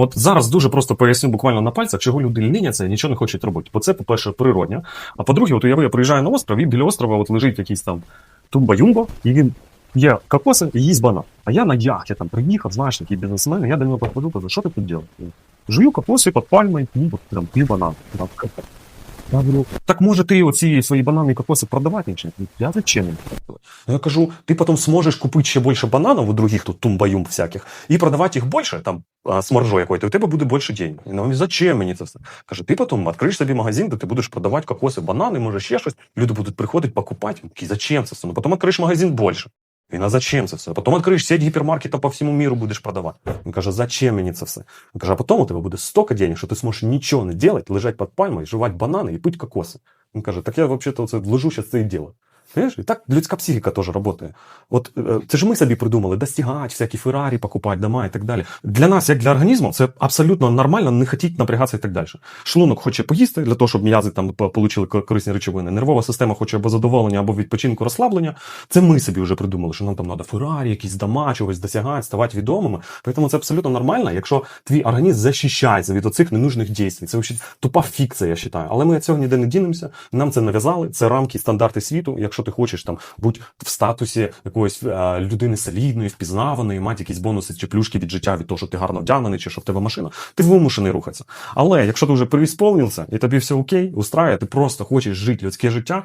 От зараз дуже просто поясню буквально на пальцях, чого люди ліняться і нічого не хочуть робити. Бо це, по-перше, природня. А по-друге, от уяви, я приїжджаю на остров, і біля острова от лежить якийсь там тумба-юмба, і він є кокоси і їсть банан. А я на яхті там приїхав, знаєш, такий бізнесмен, я до нього підходжу, кажу, що ти тут робиш? Жую кокоси під пальмою, ну, от прям пів банан. Я говорю, так може ти оці свої банани і кокоси продавати? Я зачем продавати? Ну, Я кажу, ти потім зможеш купити ще більше бананів у других тут тумбаюм всяких і продавати їх більше, там, а, з маржою якою, то у тебе буде більше денег. Ну, зачем мені це все? Каже, ти потім відкриєш собі магазин, де ти будеш продавати кокоси, банани, може ще щось. Люди будуть приходити, покупати. Такий, зачем це все? Ну, потім відкриєш магазин більше. Він, а зачем це все? Потім відкриєш сеть гіпермаркетів по всьому міру будеш продавати. Він каже, зачем мені це все? Він каже, а потім у тебе буде стільки денег, що ти зможеш нічого не робити, лежати під пальмою, жувати банани і пити кокоси. Він каже, так я взагалі це лежу, зараз це і ділаю. Понимаешь? І так людська психіка теж працює. От е, це ж ми собі придумали достигати, всякі Феррарі, покупати дома і так далі. Для нас, як для організму, це абсолютно нормально не хотіть напрягатися і так далі. Шлунок хоче поїсти для того, щоб м'язи там получили корисні речовини. Нервова система хоче або задоволення, або відпочинку, розслаблення. Це ми собі вже придумали, що нам там треба Феррарі, якісь дома, чогось досягати, ставати відомими. Тому це абсолютно нормально, якщо твій організм захищається від оцих ненужних дій. Це тупа фікція, я вважаю. Але ми цього ніде не дінемося. Нам це нав'язали. Це рамки, стандарти світу. Якщо ти хочеш там бути в статусі якоїсь е, людини солідної, впізнаваної, мати якісь бонуси чи плюшки від життя від того, що ти гарно вдягнений, чи що в тебе машина, ти вимушений рухатися. Але якщо ти вже переісполнився і тобі все окей, устрає, ти просто хочеш жити людське життя,